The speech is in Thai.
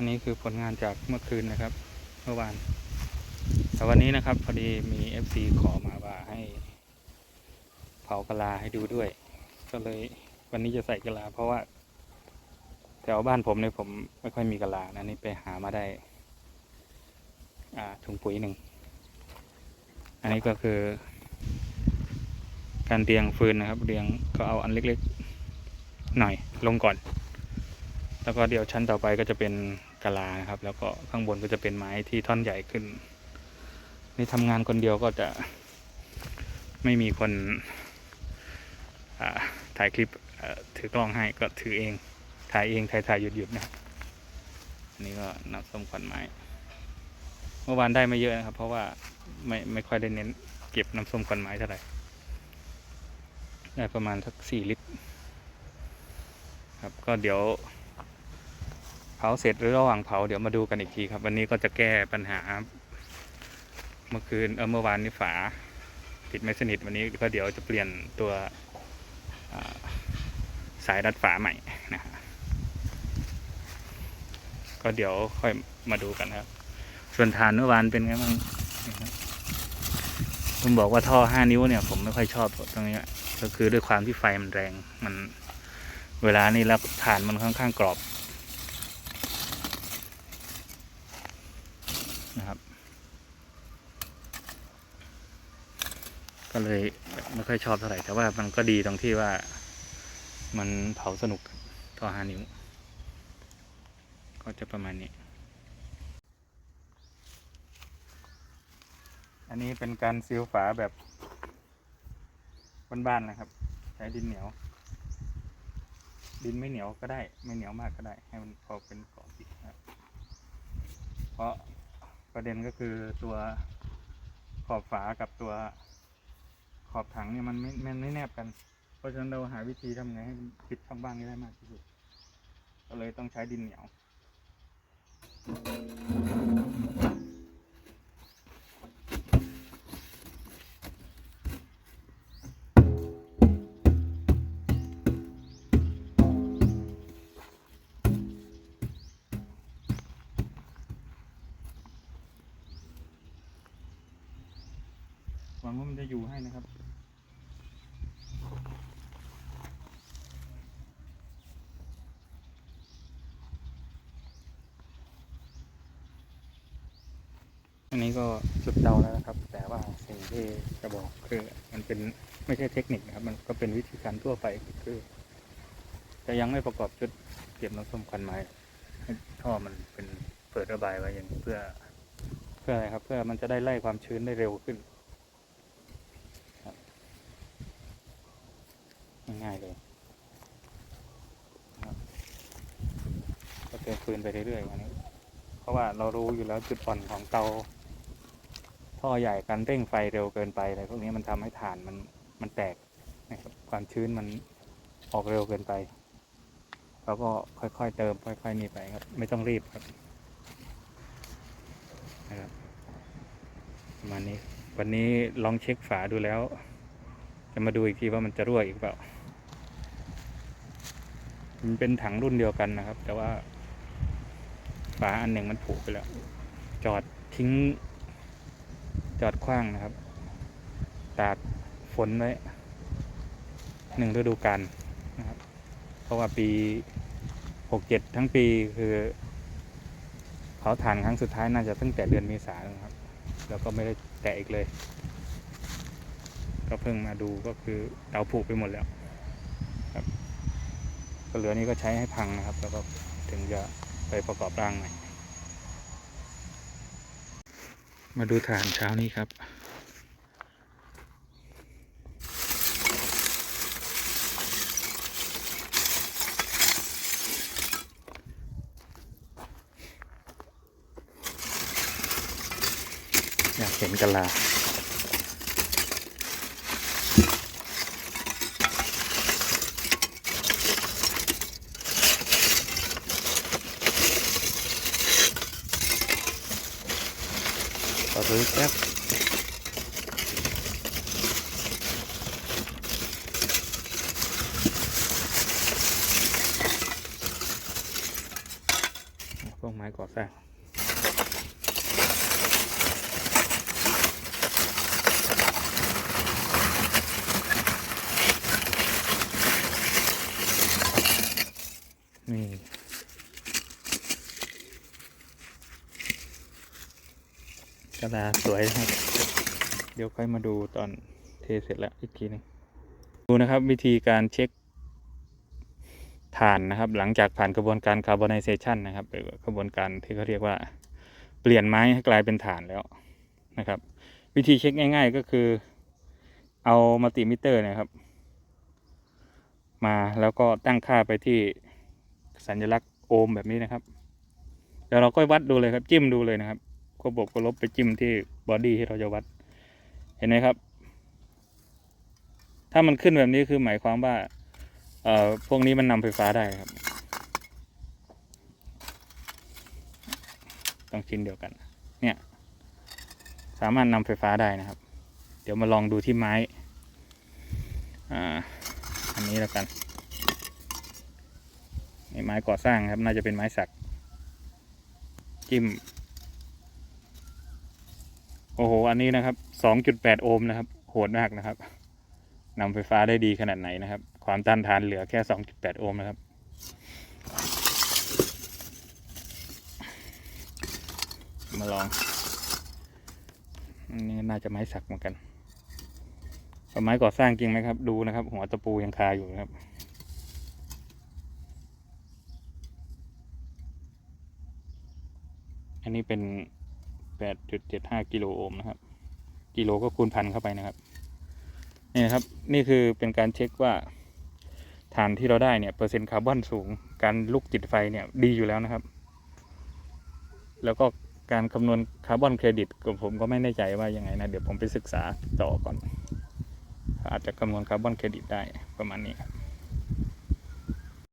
อันนี้คือผลงานจากเมื่อคืนนะครับ เมื่อวาน แต่วันนี้นะครับ พอดีมี FC ขอมาว่าให้ เผากะลาให้ดูด้วย ก็เลยวันนี้จะใส่กะลา เพราะว่าแถวบ้านผมเนี่ยผมไม่ค่อยมีกะลานะนี่ไปหามาได้ อ่าถุงปุ๋ยหนึ่ง อันนี้ก็คือ การเรียงฟืนนะครับ เรียงก็เอาอันเล็กๆหน่อยลงก่อน แล้วก็เดี๋ยวชั้นต่อไปก็จะเป็น กะลานะครับ แล้วก็ข้างบนก็จะเป็นไม้ที่ท่อนใหญ่ขึ้น นี่ทำงานคนเดียวก็จะไม่มีคนถ่ายคลิปถือกล้องให้ก็ถือเอง ถ่ายเอง ถ่ายถ่ายหยุดหยุดนะนนี่ก็นับส้มขวัญไม้ เมื่อวานได้ไม่เยอะนะครับ เพราะว่าไม่ไม่ค่อยได้เน้นเก็บน้ำส้มขวัญไม้เท่าไหร่ ได้ประมาณสักสี่ลิตร ครับก็เดี๋ยว เผาเสร็จหรือระหว่างเผาเดี๋ยวมาดูกันอีกทีครับ วันนี้ก็จะแก้ปัญหา เมื่อคืนเออเมื่อวานนี้ฝาติดไม่สนิทวันนี้ก็เดี๋ยวจะเปลี่ยนตัวสายรัดฝาใหม่นะฮะก็เดี๋ยวค่อยมาดูกันครับ ส่วนฐานเมื่อวานเป็นไงบ้างครับผมบอกว่าท่อห้านิ้วเนี่ย ผมไม่ค่อยชอบตรงนี้ก็คือด้วยความที่ไฟมันแรงมันเวลานี้แล้วฐานมันค่อนข้างกรอบ ก็เลยไม่ค่อยชอบเท่าไหร่ แต่ว่ามันก็ดีตรงที่ว่ามันเผาสนุกท่อห้านิ้ว ก็จะประมาณนี้ อันนี้เป็นการซีลฝาแบบบ้านๆนะครับ ใช้ดินเหนียว ดินไม่เหนียวก็ได้ ไม่เหนียวมากก็ได้ ให้มันพอเป็นเกาะติดครับ เพราะประเด็นก็คือตัวขอบฝากับตัว ขอบถังเนี่ยมันไม่มันไม่แนบกัน เพราะฉะนั้นเราหาวิธีทำไงให้ปิดช่องว่างนี้ได้มากที่สุด ก็เลยต้องใช้ดินเหนียว หวังว่ามันจะอยู่ให้นะครับ นนี้ก็จุดเตาแล้วนะครับ แต่ว่าสิ่งที่จะบอกคือมันเป็นไม่ใช่เทคนิคนะครับ มันก็เป็นวิธีการทั่วไปคือ จะยังไม่ประกอบชุดเก็บน้ำส้มควันไม้ให้ท่อมันเป็นเปิดระบายไว้อย่างเพื่อ เพื่ออะไรครับ เพื่อมันจะได้ไล่ความชื้นได้เร็วขึ้นง่ายเลยก็เติมฟืนไปเรื่อยๆอย่างนี้ เพราะว่าเรารู้อยู่แล้วจุดอ่อนของเตา ท่อใหญ่การเร่งไฟเร็วเกินไปอะไรพวกนี้มันทำให้ฐานมันมันแตกนะครับความชื้นมันออกเร็วเกินไปเราก็ค่อยๆเติมค่อยๆนี่ไปครับ ไม่ต้องรีบครับนะครับประมาณนี้วันนี้ลองเช็คฝาดูแล้ว จะมาดูอีกทีว่ามันจะรั่วอีกเปล่า มันเป็นถังรุ่นเดียวกันนะครับ แต่ว่า ฝาอันหนึ่งมันผุไปแล้ว จอดทิ้ง จอดขว้างนะครับ ตากฝนไว้หนึ่งฤดูกาลนะครับ เพราะว่าปีหกเจ็ดทั้งปีคือเผาถ่านครั้งสุดท้ายน่าจะตั้งแต่เดือนเมษาครับ แล้วก็ไม่ได้แตะอีกเลย ก็เพิ่งมาดูก็คือเตาผุไปหมดแล้วครับก็เหลือนี้ก็ใช้ให้พังนะครับ แล้วก็ถึงจะไปประกอบร่างใหม่ มาดูฐานเช้านี้ครับอยากเห็นกะลา ขอดูแป๊บพว กระดาษสวยนะครับ เดี๋ยวค่อยมาดูตอนเทเสร็จแล้วอีกทีหนึงดูนะครับวิธีการเช็คถ่านนะครับ หลังจากผ่านกระบวนการคาร์บอนไนเซชันนะครับหรือกระบวนการที่เขาเรียกว่า เปลี่ยนไม้ให้กลายเป็นถ่านแล้วนะครับ วิธีเช็คง่าย ๆ ก็คือ เอามัลติมิเตอร์นะครับ มาแล้วก็ตั้งค่าไปที่สัญลักษณ์โอห์มแบบนี้นะครับ เดี๋ยวเราก็วัดดูเลยครับจิ้มดูเลยนะครับ ก็บวกก็ลบไปจิ้มที่บอดี้ที่เราจะวัด เห็นไหมครับ ถ้ามันขึ้นแบบนี้คือหมายความว่าเอ่อพวกนี้มันนำไฟฟ้าได้ครับ ต้องชิ้นเดียวกัน เนี่ย สามารถนำไฟฟ้าได้นะครับ เดี๋ยวมาลองดูที่ไม้อ่าอันนี้แล้วกันนี่ไม้ก่อสร้างครับ น่าจะเป็นไม้สัก จิ้ม โอ้โห อันนี้นะครับ 2.8 โอห์มนะครับ โหดมากนะครับนำไฟฟ้าได้ดีขนาดไหนนะครับ ความต้านทานเหลือแค่ 2.8 โอห์มนะครับ มาลอง อันนี้น่าจะไม้สักเหมือนกันเป็นไม้ก่อสร้างจริงไหมครับ ดูนะครับ หัวตะปูยังคาอยู่นะครับอันนี้เป็น 8.75 กิโลโอห์มนะครับ กิโลก็คูณพันเข้าไปนะครับ นี่นะครับ นี่คือเป็นการเช็คว่าฐานที่เราได้เนี่ยเปอร์เซ็นต์คาร์บอนสูง การลุกติดไฟเนี่ยดีอยู่แล้วนะครับ แล้วก็การคำนวณคาร์บอนเครดิตกับผมก็ไม่แน่ใจว่ายังไงนะ เดี๋ยวผมไปศึกษาต่อก่อน อาจจะคำนวณคาร์บอนเครดิตได้ประมาณนี้ครับ